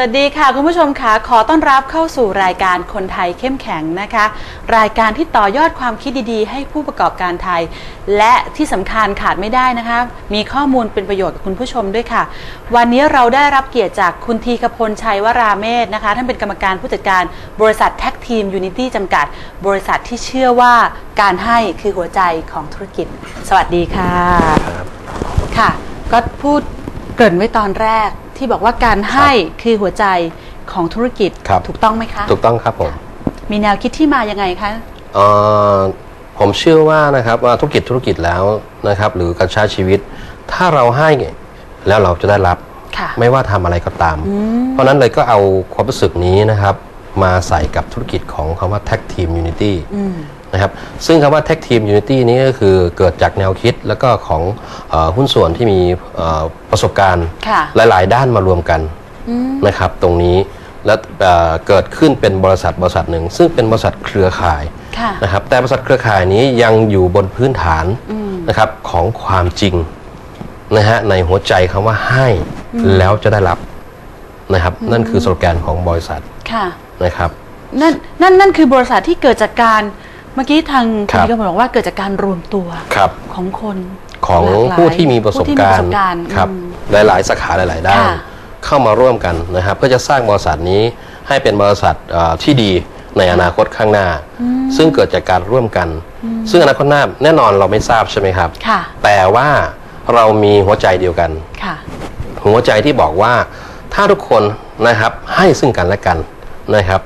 วัสดีค่ะ คุณผู้ชมค่ะขอต้อนรับเข้าสู่รายการคนไทยเข้มแข็งนะคะ รายการที่ต่อยอดความคิดดีๆ ให้ผู้ประกอบการไทย และที่สำคัญขาดไม่ได้นะคะ มีข้อมูลเป็นประโยชน์กับคุณผู้ชมด้วยค่ะ วันนี้เราได้รับเกียรติจากคุณทีคพลชัยวราเมศนะคะท่านเป็นกรรมการผู้จัดการบริษัทแท็กทีมยูนิตี้จำกัด บริษัทที่เชื่อว่าการให้คือหัวใจของธุรกิจ สวัสดีค่ะค่ะ ก็พูดเกริ่นไว้ตอนแรก ที่บอกว่าการให้คือหัวใจของธุรกิจครับ ถูกต้องไหมคะ ถูกต้องครับผมมีแนวคิดที่มายังไงคะ เอ่อผมเชื่อว่านะครับว่าธุรกิจธุรกิจแล้วนะครับ หรือการใช้ชีวิต ถ้าเราให้แล้วเราจะได้รับ ค่ะ ไม่ว่าทำอะไรก็ตามเพราะฉะนั้นเลยก็เอาความรู้สึกนี้นะครับ มาใส่กับธุรกิจของคำว่า Tag Team Unity อืม นะครับซึ่งคำว่า Tag Team Unity นี้ก็คือเกิดจากแนวคิดแล้วก็ของเออหุ้นส่วนที่มีเอ่อประสบการณ์ ค่ะ หลาย ๆ ด้านมารวมกันนะครับตรงนี้แล้วเอ่อเกิดขึ้นเป็นบริษัทบริษัทหนึ่ง ซึ่งเป็นบริษัทเครือข่ายค่ะ นะครับแต่บริษัทเครือข่ายนี้ยังอยู่บนพื้นฐานนะครับของความจริงนะฮะในหัวใจคำว่าให้แล้วจะได้รับนะครับนั่นคือสโลแกนของบริษัทค่ะ นะครับ นั่นนั่นนั่นคือบริษัทที่เกิดจากการ เมื่อกี้ทางครัคุณบพี่ก็บอกว่าเกิดจากการรวมตัวครับ ของคนของหลากหลายผู้ที่มีประสบผู้ที่การมีณ์การณ์ครับอืม หลาย ๆ สาขาหลาย ๆ ด้านค่ะเข้ามาร่วมกันนะครับเพื่อจะสร้างบริษัทนี้ให้เป็นบริษัทเอ่อที่ดีในอนาคตข้างหน้า ซึ่งเกิดจากการร่วมกัน ซึ่งอนาคตหน้าแน่นอนเราไม่ทราบใช่ไหมครับ ค่ะ แต่ว่าเรามีหัวใจเดียวกัน ค่ะ หัวใจที่บอกว่าถ้าทุกคนนะครับให้ซึ่งกันและกันนะครับ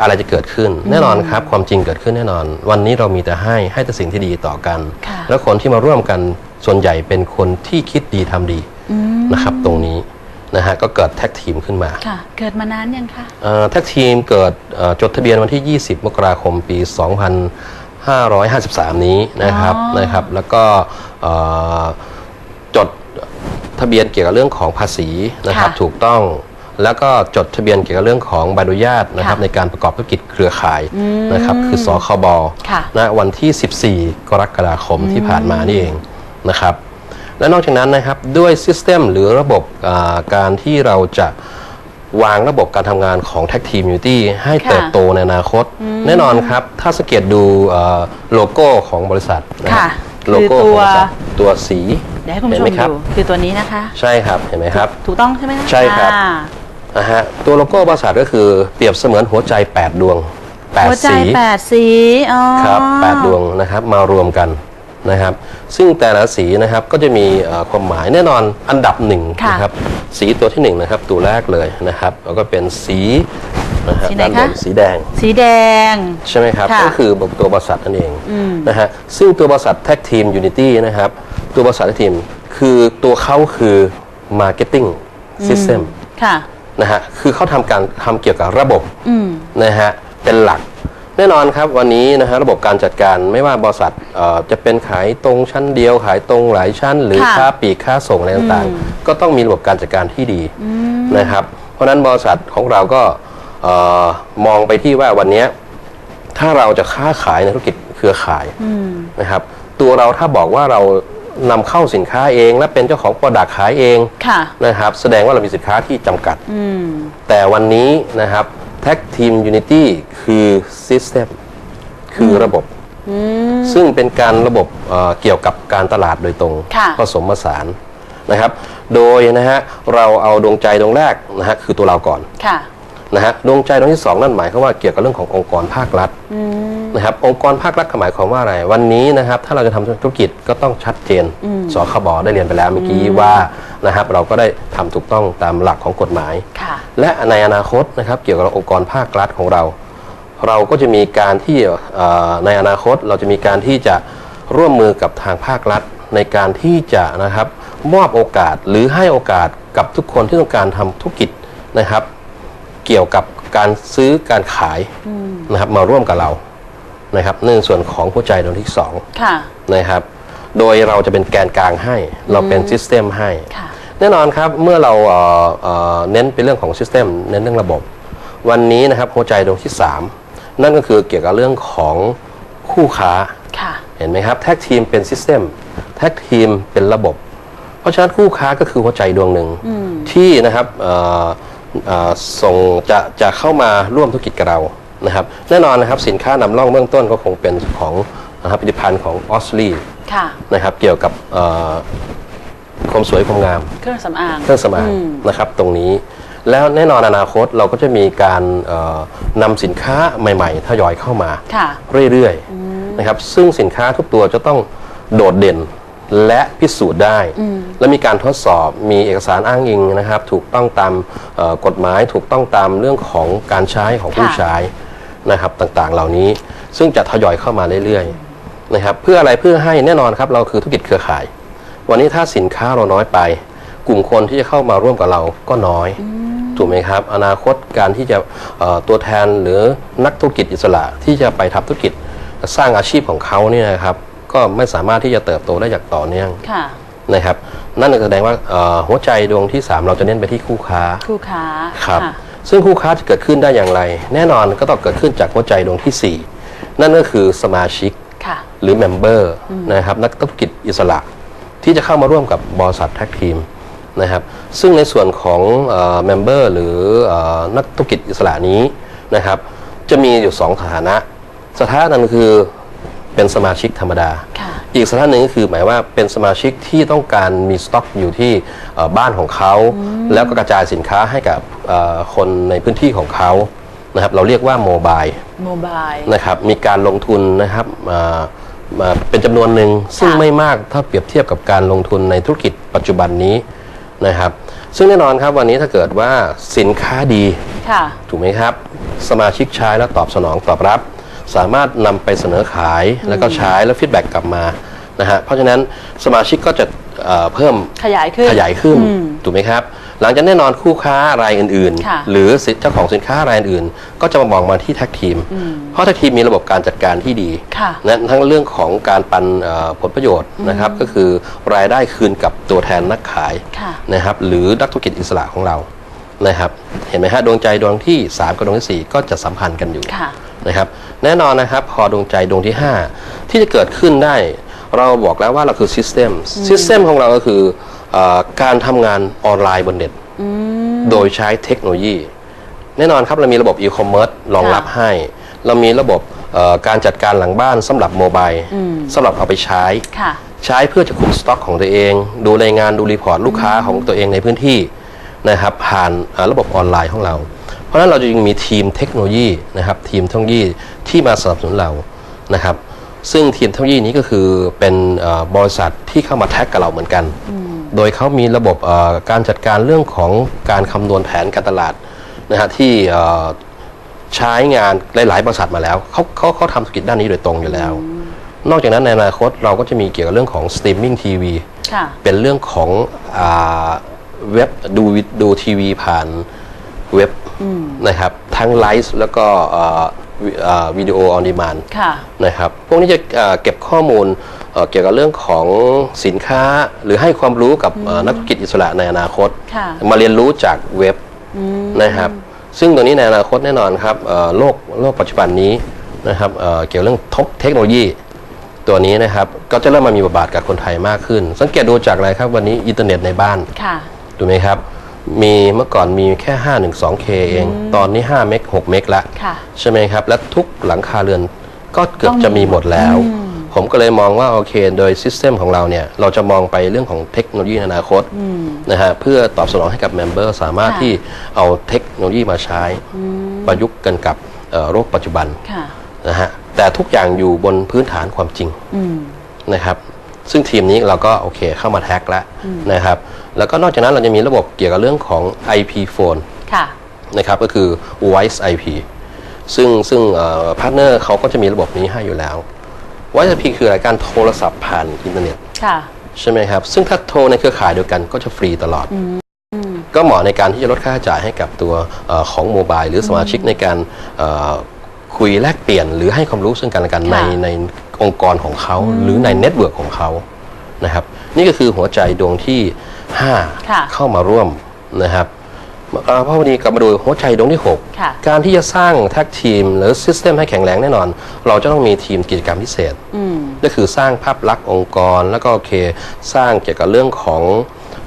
อะไรจะเกิดขึ้น แน่นอนครับ ความจริงเกิดขึ้นแน่นอน วันนี้เรามีแต่ให้ให้แต่สิ่งที่ดีต่อกันค่ะแล้วคนที่มาร่วมกันส่วนใหญ่เป็นคนที่คิดดีทำดีนะครับ ตรงนี้นะฮะก็เกิดแท็กทีมขึ้นมาค่ะเกิดมานานยังคะเอ่อแท็กทีมเกิดเอ่อจดทะเบียนวันที่ 20 มกราคมปี 2553 นี้นะครับอ๋อนะครับ แล้วก็เอ่อจดทะเบียนเกี่ยวกับเรื่องของภาษีนะครับค่ะถูกต้อง แล้วก็จดทะเบียนเกี่ยวกับเรื่องของใบอนุญาตนะครับค่ะในการประกอบธุรกิจเครือข่ายนะครับคือสคบค่ะนะวันที่ 14 กรกฎาคมที่ผ่านมานี่เองนะครับและนอกจากนั้นนะครับด้วยซิสเต็มหรือระบบอ่าการที่เราจะวางระบบการทำงานของ Tag Team Unity ให้ค่ะเติบโตในอนาคต แน่นอนครับ ถ้าสังเกตดูเอ่อโลโก้ของบริษัทนะค่ะโลโก้คือขตัวองบริษัทตัวสีเดี๋ยวให้คุณผู้ชเห็นมไหมครับ ดูคือตัวนี้นะคะ ใช่ครับ เห็นไหมครับ ถูกต้องใช่ไหมคะใช่ครับ อ่า นะฮะตัวโลโก้บริษัทก็คือเปรียบเสมือนหัวใจ 8 ดวงหัว8ใจสีแปดสีอ๋อครับแปดดวงนะครับมารวมกันนะครับ ซึ่งแต่ละสีนะครับก็จะมีเอ่อความหมายแน่นอนอันดับหนึ่งค่ะนะครับสีตัวที่หนึ่งนะครับตัวแรกเลยนะครับแล้วก็เป็นสีนะฮะสีไหนด้านบคะนสีแดง สีแดง ใช่ไหมครับ ค่ะก็คือตัวบริษัทนั่นเองนะฮะซึ่งตัวบริษัท Tag Team Unity นะครับ ตัวบริษัท Tag Team คือตัวเขาคือ Marketing System ค่ะ นะฮะคือเขาทำการทำเกี่ยวกับระบบอืม นะฮะเป็นหลัก แน่นอนครับวันนี้นะฮะระบบการจัดการไม่ว่าบริษัทเอ่อจะเป็นขายตรงชั้นเดียวขายตรงหลายชั้น หรือค่ะค้าปลีกค้าส่งอะไรต่างๆ ก็ต้องมีระบบการจัดการที่ดีนะครับ เพราะฉะนั้นบริษัทของเราก็เอ่อมองไปที่ว่าวันเนี้ยถ้าเราจะค้าขายในธุรกิจเครือข่ายนะครับ ตัวเราถ้าบอกว่าเรา นำเข้าสินค้าเอง และเป็นเจ้าของโปรดักขายเองค่ะนะครับ แสดงว่าเรามีสินค้าที่จำกัด อืมแต่วันนี้นะครับ Tag Team Unity คือ System คือระบบซึ่งเป็นการระบบเอ่อเกี่ยวกับการตลาดโดยตรงค่ะ ผสมผสานนะครับ โดยนะฮะเราเอาดวงใจดวงแรกนะฮะคือตัวเราก่อนค่ะ นะฮะดวงใจดวงที่สองนั่นหมายความว่าเกี่ยวกับเรื่องขององค์กรภาครัฐ นะครับองค์กรภาครัฐหมายความว่าอะไร วันนี้นะครับถ้าเราจะทำธุรกิจก็ต้องชัดเจนสคบได้เรียนไปแล้วเมื่อกี้ว่านะครับเราก็ได้ทำถูกต้องตามหลักของกฎหมายค่ะและในอนาคตนะครับเกี่ยวกับองค์กรภาครัฐของเรา เราก็จะมีการที่เอ่อในอนาคตเราจะมีการที่จะร่วมมือกับทางภาครัฐ ในการที่จะนะครับมอบโอกาสหรือให้โอกาสกับทุกคนที่ต้องการทำธุรกิจนะครับ เกี่ยวกับการซื้อการขายนะครับมาร่วมกับเรา นะครับในส่วนของหัวใจดวงที่สองค่ะ นะครับ โดยเราจะเป็นแกนกลางให้ เราเป็นซิสเต็มให้ ค่ะ แน่นอนครับเมื่อเราเอ่อเอ่อเน้นเป็นเรื่องของซิสเต็มเน้นเรื่องระบบ วันนี้นะครับหัวใจดวงที่ 3 นั่นก็คือเกี่ยวกับเรื่องของคู่ค้า ค่ะ เห็นไหมครับแท็กทีมเป็นซิสเต็มแท็กทีมเป็นระบบ เพราะฉะนั้นคู่ค้าก็คือหัวใจดวงหนึ่งที่นะครับเอ่อเอ่อส่งจะจะเข้ามาร่วมธุรกิจกับเรา นะครับแน่นอนนะครับสินค้านำร่องเบื้องต้นก็คงเป็นของนะครับผลิตภัณฑ์ของออสลีค่ะนะครับเกี่ยวกับเอ่อความสวยความงาม เครื่องสำอางเครื่องสำอางอืมนะครับตรงนี้ แล้วแน่นอนอนาคตเราก็จะมีการเอ่อนำสินค้าใหม่ๆทยอยเข้ามาค่ะเรื่อยๆนะครับซึ่งสินค้าทุกตัวจะต้องโดดเด่นและพิสูจน์ได้ และมีการทดสอบมีเอกสารอ้างอิงนะครับ ถูกต้องตามเอ่อกฎหมายถูกต้องตามเรื่องของการใช้ของผู้ค่ะใช้ นะครับต่างๆ เหล่านี้ ซึ่งจะทยอยเข้ามาเรื่อยๆนะครับเพื่ออะไรเพื่อให้แน่นอนครับเราคือธุรกิจเครือข่าย วันนี้ถ้าสินค้าเราน้อยไป กลุ่มคนที่จะเข้ามาร่วมกับเราก็น้อยถูกไหมครับ อนาคตการที่จะเอ่อตัวแทนหรือนักธุรกิจอิสระที่จะไปทำธุรกิจสร้างอาชีพของเขาเนี่ยนะครับ ก็ไม่สามารถที่จะเติบโตได้อย่างต่อเนื่องค่ะนะครับ นั่นก็แสดงว่าเอ่อหัวใจดวงที่ 3 เราจะเน้นไปที่คู่ค้าคู่ค้าครับค่ะ ซึ่งคู่ค้าจะเกิดขึ้นได้อย่างไร แน่นอนก็ต้องเกิดขึ้นจากหัวใจดวงที่ 4 นั่นก็คือสมาชิกค่ะหรือเมมเบอร์นะครับนักธุรกิจอิสระ ที่จะเข้ามาร่วมกับบริษัทแท็กทีมนะครับซึ่งในส่วนของเมมเบอร์หรือเออนักธุรกิจอิสระนี้นะครับจะมีอยู่สองสถานะ สถานะหนั้นคือเป็นสมาชิกธรรมดาค่ะ อีกสถานะหนึ่งก็คือหมายว่าเป็นสมาชิกที่ต้องการมีสต็อกอยู่ที่เอ่อบ้านของเขา แล้วก็กระจายสินค้าให้กับเอ่อคนในพื้นที่ของเขานะครับเราเรียกว่าโมบายโมบายนะครับมีการลงทุนนะครับมามาเป็นจำนวนหนึ่งซึ่งค่ะไม่มากถ้าเปรียบเทียบกับการลงทุนในธุรกิจปัจจุบันนี้นะครับ ซึ่งแน่นอนครับวันนี้ถ้าเกิดว่าสินค้าดีค่ะถูกไหมครับ สมาชิกใช้แล้วตอบสนองตอบรับ สามารถนำไปเสนอขายแล้วก็ใช้แล้วฟีดแบ็กกลับมานะฮะเพราะฉะนั้นสมาชิกก็จะเอ่อเพิ่มขยายขึ้น ขยายขึ้นอืมถูกไหมครับ หลังจากแน่นอนคู่ค้ารายอื่นค่ะ ๆ หรือสิเจ้าของสินค้ารายอื่นๆก็จะมามองมาที่แท็กทีม เพราะแท็กทีมมีระบบการจัดการที่ดี ค่ะ นะทั้งเรื่องของการปันเอ่อผลประโยชน์นะครับก็คือรายได้คืนกับตัวแทนนักขายค่ะ นะครับหรือนักธุรกิจอิสระของเรา นะครับ เห็นไหมฮะดวงใจดวงที่ 3 กับดวงที่ 4 ก็จะสัมพันธ์กันอยู่ค่ะ นะครับ แน่นอนนะครับ พอดวงใจดวงที่ 5 ที่จะเกิดขึ้นได้ เราบอกแล้วว่าเราคือ System System ของเราก็คือเออการทำงานออนไลน์บนเน็ตโดยใช้เทคโนโลยี แน่นอนครับ เรามีระบบ e-commerce รองรับค่ะให้ เรามีระบบเอ่อการจัดการหลังบ้านสำหรับโมบายสำหรับเอาไปใช้ ค่ะ ใช้เพื่อจะคุมสต็อกของตัวเอง ดูรายงานดูรีพอร์ตลูกค้าของตัวเองในพื้นที่ นะครับผ่านเอ่อระบบออนไลน์ของเรา เพราะฉะนั้นเราจะยังมีทีมเทคโนโลยีนะครับทีมเทคโนโลยีที่มาสนับสนุนเรานะครับ ซึ่งทีมเทคโนโลยีนี้ก็คือเป็นเอ่อบริษัทที่เข้ามาแท็กกับเราเหมือนกัน โดยเขามีระบบเอ่อการจัดการเรื่องของการคำนวณแผนการตลาดนะฮะที่เอ่อใช้งานหลาย ๆ บริษัทมาแล้วเขาเขาเขาทำธุรกิจด้านนี้โดยตรงอยู่แล้ว นอกจากนั้นในอนาคตเราก็จะมีเกี่ยวกับเรื่องของสตรีมมิ่งทีวีค่ะเป็นเรื่องของอา เว็บดูวิดูทีวีผ่านเว็บนะครับ ทั้งไลฟ์แล้วก็อ่าวิอ่าวิดีโอออนดีมานค่ะนะครับ พวกนี้จะอ่าเก็บข้อมูลเอ่อเกี่ยวกับเรื่องของสินค้าหรือให้ความรู้กับเอ่อนักธุรกิจอิสระในอนาคตค่ะมาเรียนรู้จากเว็บนะครับ ซึ่งตัวนี้ในอนาคตแน่นอนครับเอ่อโลกโลกปัจจุบันนี้นะครับเอ่อเกี่ยวเรื่องเทคโนโลยีตัวนี้นะครับก็จะเริ่มมามีบทบาทกับคนไทยมากขึ้น สังเกตดูจากอะไรครับวันนี้อินเทอร์เน็ตในบ้านค่ะ ถูกไหมครับ มีเมื่อก่อนมีแค่ 512K เอง ตอนนี้ 5 เมก6เมกละค่ะ ใช่ไหมครับ และทุกหลังคาเรือนก็เกือบต้องมีจะมีหมดแล้ว ผมก็เลยมองว่าโอเค โดยซิสเต็มของเราเนี่ย เราจะมองไปเรื่องของเทคโนโลยีในอนาคตนะฮะเพื่อตอบสนองให้กับเมมเบอร์สามารถค่ะ ที่เอาเทคโนโลยีมาใช้ ประยุกต์กันกับเอ่อโรคปัจจุบันค่ะ นะฮะแต่ทุกอย่างอยู่บนพื้นฐานความจริง อืม นะครับ ซึ่งทีมนี้เราก็โอเคเข้ามาแท็กแล้วนะครับ แล้วก็นอกจากนั้นเราจะมีระบบเกี่ยวกับเรื่องของ IP phone ค่ะ นะครับก็คือ Voice IP ซึ่งซึ่งพาร์ทเนอร์เขาก็จะมีระบบนี้ให้อยู่แล้ว Voice IP คืออะไรการโทรศัพท์ผ่านอินเทอร์เน็ตค่ะใช่ไหมครับ ซึ่งถ้าโทรในเครือข่ายเดียวกันก็จะฟรีตลอด ก็เหมาะในการที่จะลดค่าใช้จ่ายให้กับตัวเออของโมบายหรือสมาชิกในการเอ่อคุยแลกเปลี่ยน หรือให้ความรู้ซึ่งกันและกันในค่ะในองค์กรของเขาหรือในเน็ตเวิร์กของเขานะครับ นี่ก็คือหัวใจดวงที่ค่ะ5เข้ามาร่วมนะครับเอ่อพอวันนี้กลับมาดูหัวใจดวงที่6ค่ะการที่จะสร้างแท็กทีม หรือซิสเต็มให้แข็งแรงแน่นอน เราจะต้องมีทีมกิจกรรมพิเศษอืมก็คือสร้างภาพลักษณ์องค์กร แล้วก็โอเค สร้างเกี่ยวกับเรื่องของ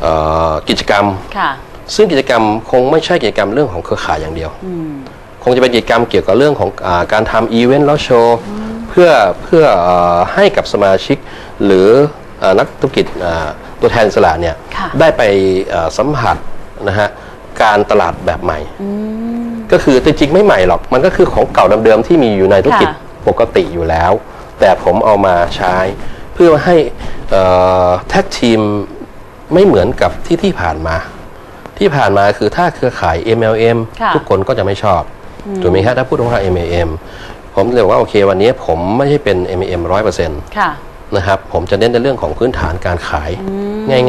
เออกิจกรรมค่ะซึ่งกิจกรรมคงไม่ใช่กิจกรรมเรื่องของเครือข่ายอย่างเดียวอืมคงจะเป็นกิจกรรมเกี่ยวกับเรื่องของอาการทำอีเวนต์แล้วโชว์เพื่อเพื่อเอ่อให้กับสมาชิกหรือเอ่อ นักธุรกิจอ่าตัวแทนอิสระเนี่ยค่ะได้ไปเอ่อสัมผัสนะฮะการตลาดแบบใหม่อืมก็คือจริงๆไม่ใหม่หรอกมันก็คือของเก่าเดิมๆที่มีอยู่ในธุรกิจค่ะปกติอยู่แล้ว แต่ผมเอามาใช้ เพื่อให้แท็กทีมไม่เหมือนกับที่ที่ผ่านมา ที่ผ่านมาคือถ้าเครือข่าย MLM ค่ะทุกคนก็จะไม่ชอบถูกไหมครับถ้าพูดถึงว่า MLM ผมเลยบอกว่าโอเควันนี้ผมไม่ใช่เป็น MLM ร้อยเปอร์เซ็นต์ค่ะ นะครับ ผมจะเน้นในเรื่องของพื้นฐานการขาย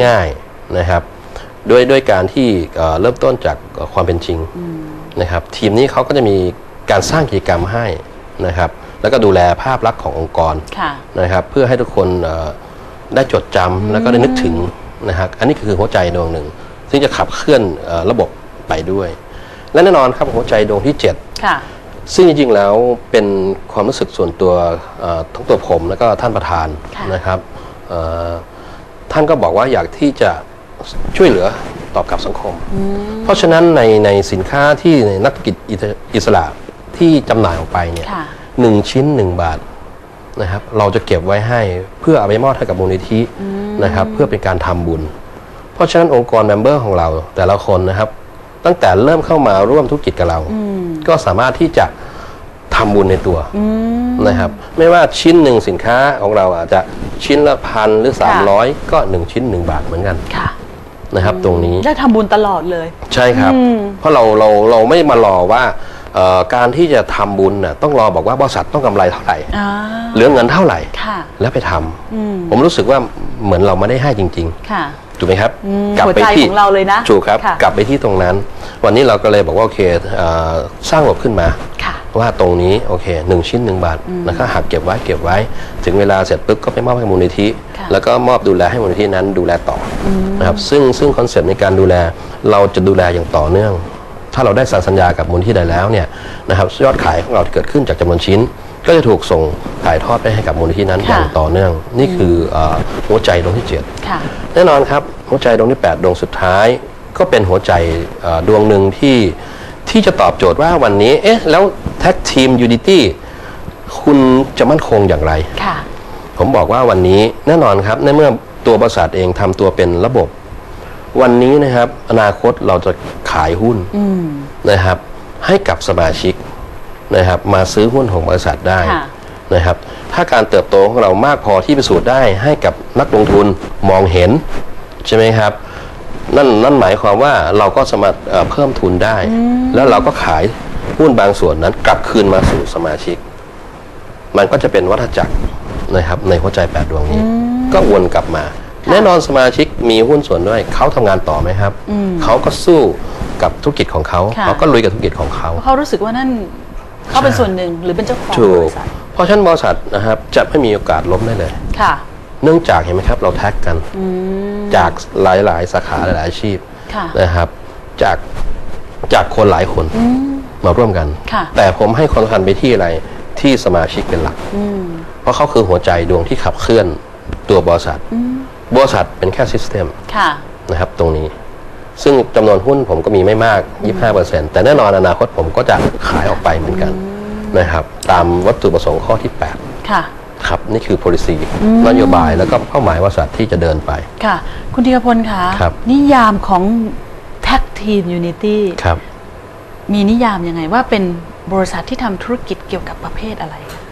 ง่าย ๆนะครับด้วยด้วยการที่เอ่อเริ่มต้นจากเอ่อความเป็นจริงนะครับ ทีมนี้เขาก็จะมีการสร้างกิจกรรมให้นะครับ แล้วก็ดูแลภาพลักษณ์ขององค์กรค่ะนะครับ เพื่อให้ทุกคนเอ่อได้จดจำแล้วก็ได้นึกถึงนะครับอันนี้คือหัวใจดวงหนึ่ง ซึ่งจะขับเคลื่อนเอ่อระบบไปด้วย และแน่นอนครับหัวใจดวงที่7ค่ะ ซึ่งจริงๆแล้วเป็นความรู้สึกส่วนตัวเอ่อทั้งตัวผมแล้วก็ท่านประธานค่ะนะครับเอ่อท่านก็บอกว่าอยากที่จะช่วยเหลือตอบกับสังคม เพราะฉะนั้นในในสินค้าที่ในนักธุรกิจอิสอิสระที่จำหน่ายออกไปเนี่ยค่ะหนึ่งชิ้นหนึ่งบาทนะครับเราจะเก็บไว้ให้เพื่อเอาไปมอบให้กับมูลนิธินะครับเพื่อเป็นการทำบุญ เพราะฉะนั้นองค์กรเมมเบอร์ของเราแต่ละคนนะครับ ตั้งแต่เริ่มเข้ามาร่วมธุรกิจกับเรา ก็สามารถที่จะทำบุญในตัวนะครับ ไม่ว่าชิ้นหนึ่งสินค้าของเราอาจจะชิ้นละพันหรือ 300 ก็ 1 ชิ้น 1 บาทเหมือนกันค่ะนะครับ ตรงนี้ได้ทำบุญตลอดเลย ใช่ครับอืมเพราะเราเราเราไม่มารอว่าเอ่อการที่จะทำบุญน่ะต้องรอบอกว่าบริษัทต้องกำไรเท่าไหร่อ่าเหลือเงินเท่าไหร่ค่ะแล้วไปทำอืมผมรู้สึกว่าเหมือนเราไม่ได้ให้จริงค่ะๆ ถูกไหมครับอืมกลัหัวใจของเราเลยนะถูกครับ ค่ะ กลับไปที่ตรงนั้น วันนี้เราก็เลยบอกว่าโอเคเอ่อสร้างระบบขึ้นมา ค่ะ ว่าตรงนี้โอเคหนึ่งชิ้นหนึ่งบาทนะครับหักเก็บไว้เก็บไว้ ถึงเวลาเสร็จปุ๊บก็ไปมอบให้มูลนิธิ ค่ะแล้วก็มอบดูแลให้มูลนิธินั้นดูแลต่ออนะครับซึ่งซึ่งคอนเซ็ปต์ในการดูแลเราจะดูแลอย่างต่อเนื่อง ถ้าเราได้สัญญากับมูลนิธิใดแล้วเนี่ยนะครับยอดขายของเราที่เกิดขึ้นจากจำนวนชิ้น ก็จะถูกส่งถ่ายทอดไปให้กับมูลนิธินั้นค่ะอย่างต่อเนื่อง นี่คือเอ่อหัวใจดวงที่เจ็ดค่ะแน่นอนครับหัวใจดวงที่ 8 ดวงสุดท้าย ก็เป็นหัวใจเอ่อดวงหนึ่งที่ที่จะตอบโจทย์ว่าวันนี้เอ๊ะแล้วแท็กทีมยูนิตี้คุณจะมั่นคงอย่างไรค่ะผมบอกว่าวันนี้แน่นอนครับในเมื่อตัวบริษัทเองทำตัวเป็นระบบ วันนี้นะครับ อนาคตเราจะขายหุ้นอืมนะครับ ให้กับสมาชิกนะครับ มาซื้อหุ้นของบริษัทได้ค่ะนะครับ ถ้าการเติบโตของเรามากพอที่พิสูจน์ได้ให้กับนักลงทุนมองเห็น ใช่ไหมครับนั่นนั่นหมายความว่าเราก็สามารถเอ่อเพิ่มทุนได้ แล้วเราก็ขายหุ้นบางส่วนนั้นกลับคืนมาสู่สมาชิก มันก็จะเป็นวัฏจักรนะครับในหัวใจแปดดวงนี้ ก็วนกลับมา แน่นอนสมาชิกมีหุ้นส่วนด้วยเขาทำงานต่อไหมครับ เขาก็สู้กับธุรกิจของเขาค่ะเขาก็ลุยกับธุรกิจของเขาเพราะเขารู้สึกว่านั่นเขาเป็นส่วนหนึ่งหรือเป็นเจ้าของถูบกริษัทเพราะฉะนั้นบริษัทนะครับจะไม่มีโอกาสล้มได้เลยค่ะเนื่องจากเห็นไหมครับเราแท็กกันจากหลาย ๆ สาขาหลาย ๆ อาชีพค่ะนะครับ จากจากคนหลายคนมาร่วมกันค่ะแต่ผมให้ความสำคัญไปที่อะไรที่สมาชิกเป็นหลักเพราะเขาคือหัวใจดวงที่ขับเคลื่อนตัวบริษัท บริษัทเป็นแค่ซิสเต็มค่ะ นะครับตรงนี้ ซึ่งจำนวนหุ้นผมก็มีไม่มาก 25%แต่แน่นอนอนาคตผมก็จะขายออกไปเหมือนกันนะครับ ตามวัตถุประสงค์ข้อที่ค่ะ8ครับ นี่คือ policy นโยบายแล้วก็เป้าหมายบริษัทที่จะเดินไป ค่ะ คุณธีรพลคะครับ นิยามของแท็กทีมยูนิตี้ครับ มีนิยามยังไงว่าเป็นบริษัทที่ทำธุรกิจเกี่ยวกับประเภทอะไรคะ